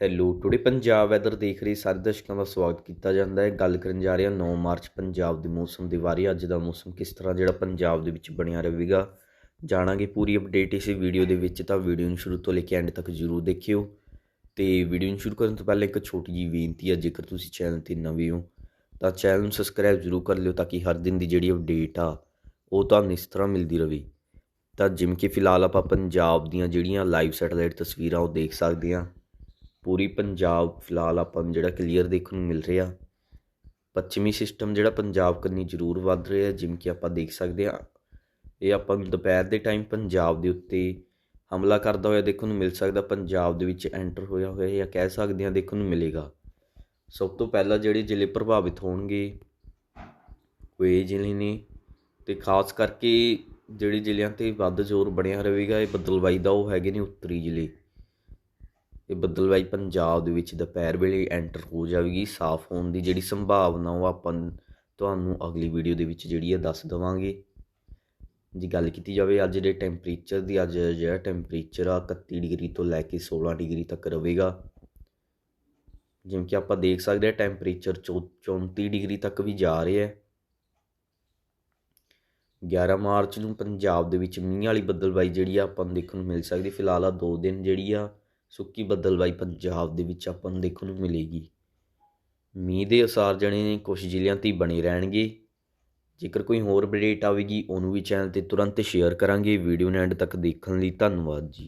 Hello today Punjab weather ਦੇਖ ਰਹੇ ਸਾਰੇ ਦਰਸ਼ਕਾਂ ਦਾ ਸਵਾਗਤ ਕੀਤਾ ਜਾਂਦਾ ਹੈ। ਗੱਲ ਕਰਨ ਜਾ ਰਹੇ ਹਾਂ 9 ਮਾਰਚ ਪੰਜਾਬ ਦੇ ਮੌਸਮ ਦੇ ਬਾਰੇ। ਅੱਜ ਦਾ ਮੌਸਮ ਕਿਸ ਤਰ੍ਹਾਂ ਜਿਹੜਾ ਪੰਜਾਬ ਦੇ ਵਿੱਚ ਬਣਿਆ ਰਹੇਗਾ, ਜਾਣਾਂਗੇ ਪੂਰੀ ਅਪਡੇਟ ਇਸ ਵੀਡੀਓ ਦੇ ਵਿੱਚ। ਤਾਂ ਵੀਡੀਓ ਨੂੰ ਸ਼ੁਰੂ ਤੋਂ ਲੈ ਕੇ ਐਂਡ ਤੱਕ ਜ਼ਰੂਰ ਦੇਖਿਓ। ਤੇ ਵੀਡੀਓ ਨੂੰ ਸ਼ੁਰੂ ਕਰਨ ਤੋਂ ਪਹਿਲਾਂ ਇੱਕ ਛੋਟੀ ਜਿਹੀ ਬੇਨਤੀ ਹੈ, ਜੇਕਰ ਤੁਸੀਂ ਚੈਨਲ ਤੇ ਨਵੇਂ ਹੋ, ਤਾਂ ਚੈਨਲ ਨੂੰ ਸਬਸਕ੍ਰਾਈਬ ਜ਼ਰੂਰ ਕਰ ਲਿਓ, ਤਾਂ ਕਿ ਹਰ ਦਿਨ ਦੀ ਜਿਹੜੀ ਅਪਡੇਟ ਆ, ਉਹ ਤੁਹਾਨੂੰ ਇਸ ਤਰ੍ਹਾਂ ਮਿਲਦੀ ਰਹੇ ਤਾਂ ਜਿਵੇਂ ਕਿ ਫਿਲਹਾਲ ਆਪਾਂ ਪੰਜਾਬ ਦੀਆਂ ਜਿਹੜੀਆਂ ਲਾਈਵ ਸੈਟੇਲਾਈਟ ਤਸਵੀਰਾਂ ਉਹ ਦੇਖ ਸਕਦੇ ਹਾਂ। ਪੂਰੀ ਪੰਜਾਬ ਫਿਲਹਾਲ ਆਪਾਂ ਨੂੰ ਜਿਹੜਾ ਕਲੀਅਰ ਦੇਖਣ ਨੂੰ ਮਿਲ ਰਿਹਾ। ਪੱਛਮੀ ਸਿਸਟਮ ਜਿਹੜਾ ਪੰਜਾਬ ਕੰਨੀ ਜ਼ਰੂਰ ਵੱਧ ਰਿਹਾ ਜਿਵੇਂ ਕਿ ਆਪਾਂ ਦੇਖ ਸਕਦੇ ਹਾਂ। ਇਹ ਆਪਾਂ ਨੂੰ ਦੁਪਹਿਰ ਦੇ ਟਾਈਮ ਪੰਜਾਬ ਦੇ ਉੱਤੇ ਹਮਲਾ ਕਰਦਾ ਹੋਇਆ ਦੇਖਣ ਨੂੰ ਮਿਲ ਸਕਦਾ, ਪੰਜਾਬ ਦੇ ਵਿੱਚ ਐਂਟਰ ਹੋਇਆ ਹੋਇਆ ਜਾਂ ਕਹਿ ਸਕਦੇ ਹਾਂ ਦੇਖਣ ਨੂੰ ਮਿਲੇਗਾ। ਸਭ ਤੋਂ ਪਹਿਲਾਂ ਜਿਹੜੇ ਜ਼ਿਲ੍ਹੇ ਪ੍ਰਭਾਵਿਤ ਹੋਣਗੇ, ਉਹ ਇਹ ਜ਼ਿਲ੍ਹੇ ਨੇ ਤੇ ਖਾਸ ਕਰਕੇ ਜਿਹੜੇ ਜ਼ਿਲ੍ਹਿਆਂ ਤੇ ਵੱਧ ਜ਼ੋਰ ਬਣਿਆ ਰਹੇਗਾ, ਇਹ ਬਦਲਵਾਈ ਦਾ ਉਹ ਹੈਗੇ ਨੇ ਉੱਤਰੀ ਜ਼ਿਲ੍ਹੇ। ਇਹ ਬੱਦਲਬਾਈ ਪੰਜਾਬ ਦੇ ਵਿੱਚ ਦੁਪਹਿਰ ਵੇਲੇ ਐਂਟਰ ਹੋ ਜਾਵੇਗੀ। ਸਾਫ਼ ਹੋਣ ਦੀ ਜਿਹੜੀ ਸੰਭਾਵਨਾ ਉਹ ਆਪਾਂ ਤੁਹਾਨੂੰ ਅਗਲੀ ਵੀਡੀਓ ਦੇ ਵਿੱਚ ਜਿਹੜੀ ਹੈ ਦੱਸ ਦਵਾਂਗੇ। ਜੇ ਗੱਲ ਕੀਤੀ ਜਾਵੇ ਅੱਜ ਦੇ ਟੈਂਪਰੇਚਰ ਦੀ, ਅੱਜ ਜਿਹੜਾ ਟੈਂਪਰੇਚਰ ਆ 31 ਡਿਗਰੀ ਤੋਂ ਲੈ ਕੇ 16 ਡਿਗਰੀ ਤੱਕ ਰਹੇਗਾ। ਜਿਵੇਂ ਕਿ ਆਪਾਂ ਦੇਖ ਸਕਦੇ ਹਾਂ ਟੈਂਪਰੇਚਰ 34 ਡਿਗਰੀ ਤੱਕ ਵੀ ਜਾ ਰਿਹਾ ਹੈ। 11 ਮਾਰਚ ਨੂੰ ਪੰਜਾਬ ਦੇ ਵਿੱਚ ਮੀਂਹ ਵਾਲੀ ਬੱਦਲਬਾਈ ਜਿਹੜੀ ਆ ਆਪਾਂ ਨੂੰ ਦੇਖਣ ਨੂੰ ਮਿਲ ਸਕਦੀ। ਫਿਲਹਾਲ ਆ ਦੋ ਦਿਨ ਜਿਹੜੀ ਆ ਸੁੱਕੀ ਬੱਦਲਬਾਈ ਪੰਜਾਬ ਦੇ ਵਿੱਚ ਆਪਾਂ ਨੂੰ ਦੇਖਣ ਨੂੰ ਮਿਲੇਗੀ? ਮੀਂਹ ਦੇ ਅਸਾਰ ਜਣੇ ਕੁਝ ਜ਼ਿਲ੍ਹਿਆਂ ਤੇ ਬਣੇ ਰਹਿਣਗੇ। ਜੇਕਰ ਕੋਈ ਹੋਰ ਅਪਡੇਟ ਆਵੇਗੀ, ਉਹਨੂੰ ਵੀ ਚੈਨਲ ਤੇ ਤੁਰੰਤ ਸ਼ੇਅਰ ਕਰਾਂਗੇ। ਵੀਡੀਓ ਨੂੰ ਐਂਡ ਤੱਕ ਦੇਖਣ ਲਈ ਧੰਨਵਾਦ ਜੀ।